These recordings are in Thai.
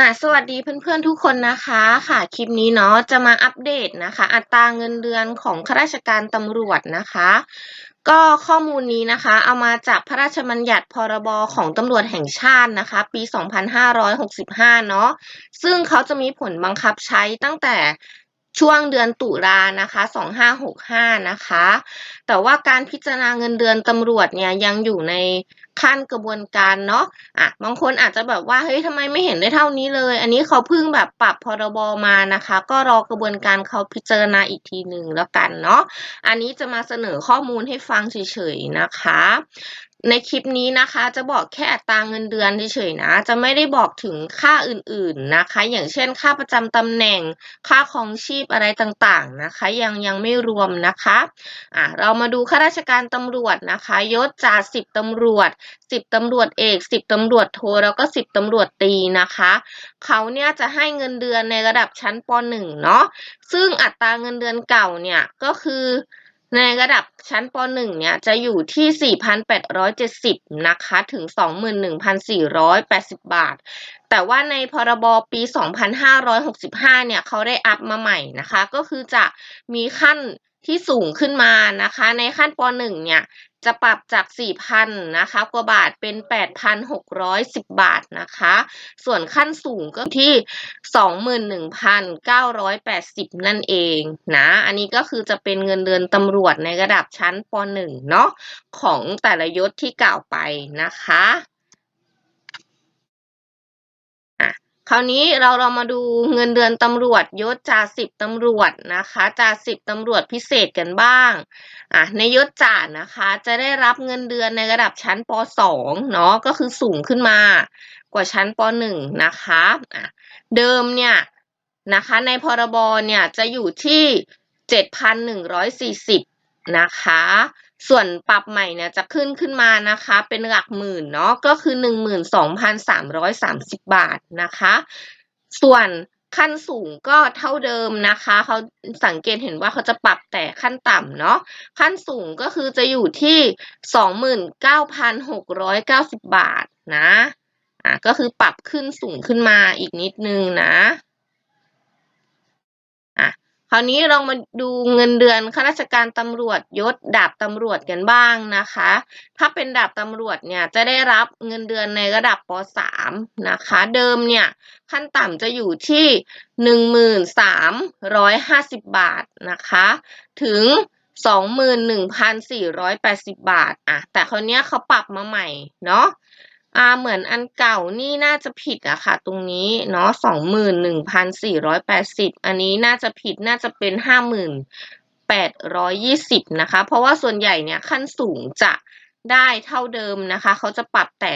อ่าสวัสดีเพื่อนๆทุกคนนะคะค่ะ คลิปนี้เนาะจะมาอัปเดตนะคะ อัตราเงินเดือนของข้าราชการตำรวจนะคะ ก็ข้อมูลนี้นะคะ เอามาจากพระราชบัญญัติพรบของตำรวจแห่งชาตินะคะ ปี 2565 เนาะซึ่งเขาจะมีผลบังคับใช้ตั้งแต่ช่วงเดือนตุลานะคะ 2565 นะคะ แต่ว่าการพิจารณาเงินเดือนตำรวจเนี่ยยังอยู่ใน ขั้นกระบวนการเนาะอะบางคนอาจจะแบบว่าเฮ้ยทำไมไม่เห็นได้เท่านี้เลย อันนี้เขาเพิ่งแบบปรับพรบมานะคะ ก็รอกระบวนการเขาพิจารณาอีกทีหนึ่งแล้วกันเนาะอันนี้จะมาเสนอข้อมูลให้ฟังเฉยๆนะคะ ในคลิปนี้นะคะ จะบอกแค่อัตราเงินเดือนเฉยๆนะ จะไม่ได้บอกถึงค่าอื่นๆนะคะ อย่างเช่น ค่าประจำตำแหน่ง ค่าครองชีพอะไรต่างๆนะคะ ยังยังไม่รวมนะคะอะเรามาดูข้าราชการตำรวจนะคะยศจ่าสิบตำรวจสิบตำรวจเอกสิบตำรวจโทแล้วก็สิบตำรวจตรีนะคะเขาเนี่ยจะให้เงินเดือนในระดับชั้นป .1 เนาะซึ่งอัตราเงินเดือนเก่าเนี่ยก็คือ ในระดับชั้นป .1 เนี่ยจะอยู่ที่ 4,870 นะคะ ถึง 21,480 บาท แต่ว่าในพรบปี 2,565 เนี่ยเขาได้อัพมาใหม่นะคะ ก็คือจะมีขั้นที่สูงขึ้นมานะคะ ในขั้นป .1 เนี่ย จะปรับจาก 4,000 นะคะกว่าบาทเป็น 8,610 บาทนะคะ ส่วนขั้นสูงก็ที่ 21,980 นั่นเองนะ อันนี้ก็คือจะเป็นเงินเดือนตำรวจในระดับชั้นป .1 เนาะของแต่ละยศที่กล่าวไปนะคะ คราวนี้เราเรามาดูเงินเดือนตำรวจยศจ่าสิบตำรวจนะคะจ่าสิบตำรวจพิเศษกันบ้างอะในยศจ่านะคะ จะได้รับเงินเดือนในระดับชั้นป .2 เนาะก็คือสูงขึ้นมากว่าชั้นป .1 นะคะอะเดิมเนี่ยนะคะในพรบเนี่ยจะอยู่ที่ 7,140 นะคะ ส่วนปรับใหม่เนี่ยจะขึ้นขึ้นมานะคะ เป็นหลักหมื่นเนาะก็คือ 12,330 บาทนะคะ ส่วนขั้นสูงก็เท่าเดิมนะคะเขาสังเกตเห็นว่าเขาจะปรับแต่ขั้นต่ำเนาะขั้นสูงก็คือจะอยู่ที่ 29,690 บาทนะอะก็คือปรับขึ้นสูงขึ้นมาอีกนิดนึงนะ คราวนี้เรามาดูเงินเดือนข้าราชการตำรวจยศดาบตำรวจกันบ้างนะคะ ถ้าเป็นดาบตำรวจเนี่ยจะได้รับเงินเดือนในระดับป .3 นะคะ เดิมเนี่ยขั้นต่ำจะอยู่ที่ 1350 บาทนะคะ ถึง 21,480 บาทอะแต่คราวนี้เขาปรับมาใหม่เนาะ อ่าเหมือนอันเก่านี่น่าจะผิดอะค่ะ ตรงนี้เนาะสองหมื่นหนึ่งพันสี่ร้อยแปดสิบอันนี้น่าจะผิดน่าจะเป็นห้าหมื่นแปดร้อยยี่สิบนะคะ เพราะว่าส่วนใหญ่เนี่ยขั้นสูงจะได้เท่าเดิมนะคะ เขาจะปรับแต่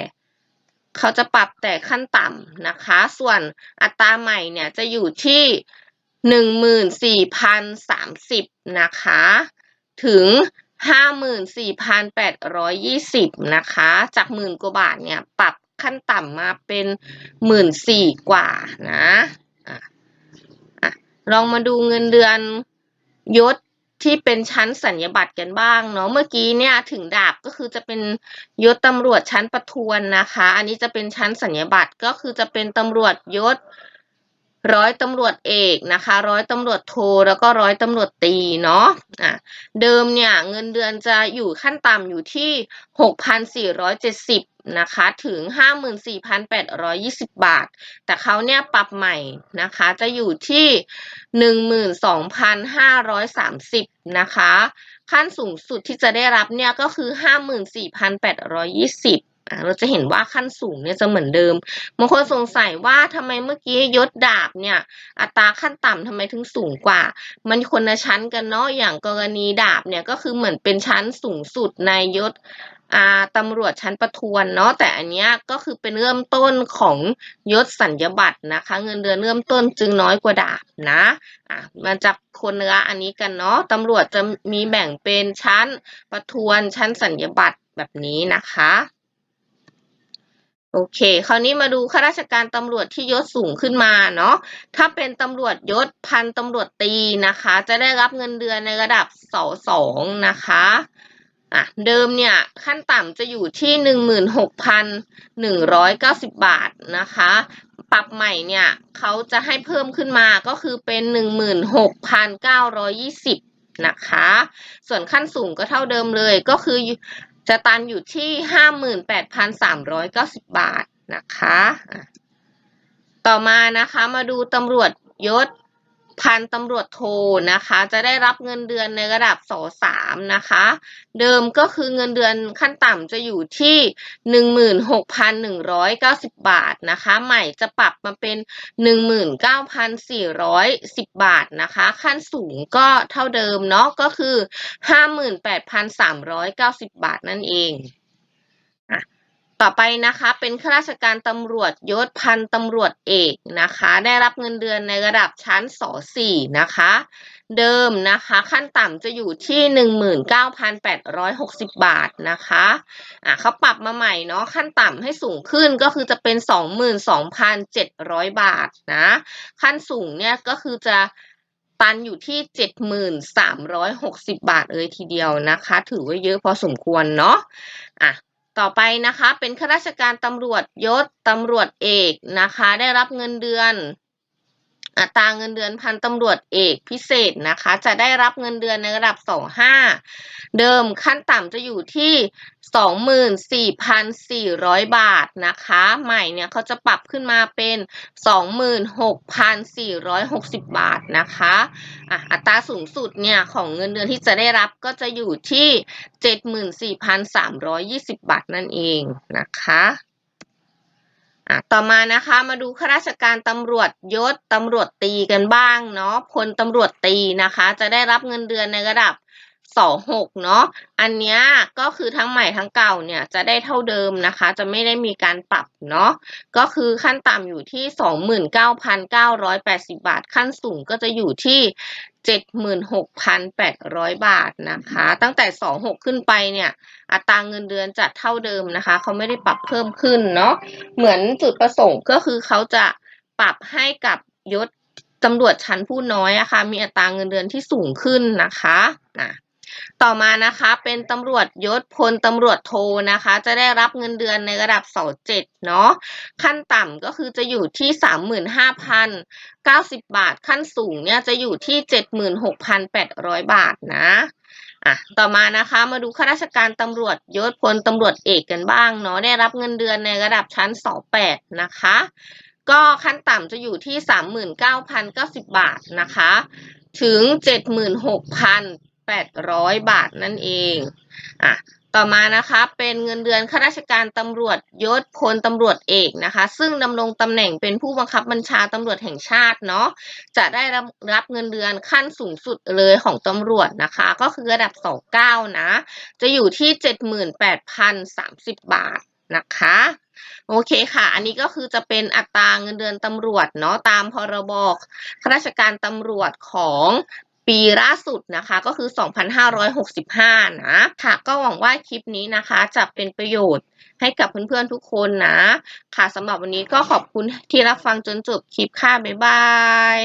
เขาจะปรับแต่ขั้นต่ำนะคะ ส่วนอัตราใหม่เนี่ยจะอยู่ที่หนึ่งหมื่นสี่พันสามสิบนะคะ ถึง ห้าหมื่นสี่พันแปดร้อยยี่สิบนะคะ จากหมื่นกว่าบาทเนี่ย ปรับขั้นต่ำมาเป็นหมื่นสี่กว่านะอะอะลองมาดูเงินเดือนยศที่เป็นชั้นสัญญบัตรกันบ้างเนาะเมื่อกี้เนี่ยถึงดาบก็คือจะเป็นยศตำรวจชั้นประทวนนะคะ อันนี้จะเป็นชั้นสัญญบัตรก็คือจะเป็นตำรวจยศ ร้อยตำรวจเอกนะคะ ร้อยตำรวจโทแล้วก็ร้อยตำรวจตีเนาะอะเดิมเนี่ยเงินเดือนจะอยู่ขั้นต่ำอยู่ที่ 6,470 นะคะ ถึง 54,820 บาท แต่เขาเนี่ยปรับใหม่นะคะ จะอยู่ที่ 12,530 นะคะ ขั้นสูงสุดที่จะได้รับเนี่ยก็คือ 54,820 เราจะเห็นว่าขั้นสูงเนี่ยจะเหมือนเดิมบางคนสงสัยว่าทำไมเมื่อกี้ยศดาบเนี่ย อัตราขั้นต่ำทำไมถึงสูงกว่า มันคนละชั้นกันเนาะอย่างกรณีดาบเนี่ยก็คือเหมือนเป็นชั้นสูงสุดในยศอาตำรวจชั้นประทวนเนาะแต่อันนี้ก็คือเป็นเริ่มต้นของยศสัญญบัตรนะคะ เงินเดือนเริ่มต้นจึงน้อยกว่าดาบนะอะมันจะคนละอันนี้กันเนาะตำรวจจะมีแบ่งเป็นชั้นประทวนชั้นสัญญบัตรแบบนี้นะคะ โอเค คราวนี้มาดูข้าราชการตำรวจที่ยศสูงขึ้นมาเนาะ ถ้าเป็นตำรวจยศพันตำรวจตีนะคะ จะได้รับเงินเดือนในระดับสสองนะคะอะเดิมเนี่ยขั้นต่ำจะอยู่ที่หนึ่งหมื่นหกพันหนึ่งร้อยเก้าสิบบาทนะคะ ปรับใหม่เนี่ยเขาจะให้เพิ่มขึ้นมาก็คือเป็น 16,920นะคะ ส่วนขั้นสูงก็เท่าเดิมเลยก็คือ จะตันอยู่ที่58,390บาทนะคะอะต่อมานะคะมาดูตำรวจยศ พันตำรวจโทนะคะ จะได้รับเงินเดือนในระดับสสามนะคะ เดิมก็คือเงินเดือนขั้นต่ำจะอยู่ที่หนึ่งหมื่นหกพันหนึ่งร้อยเก้าสิบบาทนะคะ ใหม่จะปรับมาเป็นหนึ่งหมื่นเก้าพันสี่ร้อยสิบบาทนะคะ ขั้นสูงก็เท่าเดิมเนาะก็คือห้าหมื่นแปดพันสามร้อยเก้าสิบบาทนั่นเอง ต่อไปนะคะเป็นข้าราชการตำรวจยศพันตำรวจเอกนะคะ ได้รับเงินเดือนในระดับชั้นส .4 นะคะ เดิมนะคะขั้นต่ำจะอยู่ที่ 19,860 บาทนะคะอะเขาปรับมาใหม่เนาะขั้นต่ำให้สูงขึ้นก็คือจะเป็น 22,700 บาทนะขั้นสูงเนี่ยก็คือจะตันอยู่ที่ 7,360 บาทเลยทีเดียวนะคะ ถือว่าเยอะพอสมควรเนาะอะ ต่อไปนะคะ เป็นข้าราชการตำรวจยศตำรวจเอกนะคะ ได้รับเงินเดือน อัตราเงินเดือนพันตำรวจเอกพิเศษนะคะ จะได้รับเงินเดือนในระดับ 25 เดิมขั้นต่ำจะอยู่ที่ 24,400 บาทนะคะ ใหม่เนี่ยเขาจะปรับขึ้นมาเป็น 26,460 บาทนะคะอะอัตราสูงสุดเนี่ยของเงินเดือนที่จะได้รับก็จะอยู่ที่ 74,320 บาทนั่นเองนะคะ อะต่อมานะคะมาดูข้าราชการตำรวจยศตำรวจตีกันบ้างเนาะพลตำรวจตีนะคะ จะได้รับเงินเดือนในระดับ สองหกเนาะ อันเนี้ยก็คือทั้งใหม่ทั้งเก่าเนี่ยจะได้เท่าเดิมนะคะ จะไม่ได้มีการปรับเนาะ ก็คือขั้นต่ำอยู่ที่สองหมื่นเก้าพันเก้าร้อยแปดสิบาท ขั้นสูงก็จะอยู่ที่เจ็ดหมื่นหกพันแปดร้อยบาทนะคะ ตั้งแต่สองหกขึ้นไปเนี่ย อัตราเงินเดือนจะเท่าเดิมนะคะ เขาไม่ได้ปรับเพิ่มขึ้นเนาะ เหมือนจุดประสงค์ก็คือเขาจะปรับให้กับยศตำรวจชั้นผู้น้อยอะคะ่ะมีอัตราเงินเดือนที่สูงขึ้นนะคะนะ ต่อมานะคะเป็นตำรวจยศพลตำรวจโทนะคะ จะได้รับเงินเดือนในระดับ27เนาะขั้นต่ำก็คือจะอยู่ที่35,900บาท ขั้นสูงเนี่ยจะอยู่ที่76,800บาทนะอะต่อมานะคะมาดูข้าราชการตำรวจยศพลตำรวจเอกกันบ้างเนาะได้รับเงินเดือนในระดับชั้น28นะคะก็ขั้นต่ำจะอยู่ที่ 39,090 บาทนะคะ ถึง 76,000 800 บาทนั่นเองอะต่อมานะคะเป็นเงินเดือนข้าราชการตำรวจยศพลตำรวจเอกนะคะ ซึ่งดำรงตำแหน่งเป็นผู้บังคับบัญชาตำรวจแห่งชาติเนาะจะได้รับรับเงินเดือนขั้นสูงสุดเลยของตำรวจนะคะ ก็คือระดับ 29 นะ จะอยู่ที่ 78,030 บาทนะคะโอเคค่ะ อันนี้ก็คือจะเป็นอัตราเงินเดือนตำรวจเนาะตามพรบข้าราชการตำรวจของ ปีล่าสุดนะคะก็คือ 2,565 นะ ค่ะก็หวังว่าคลิปนี้นะคะจะเป็นประโยชน์ให้กับเพื่อนๆทุกคนนะ ค่ะสำหรับวันนี้ก็ขอบคุณที่รับฟังจนจบคลิปค่ะ บ๊ายบาย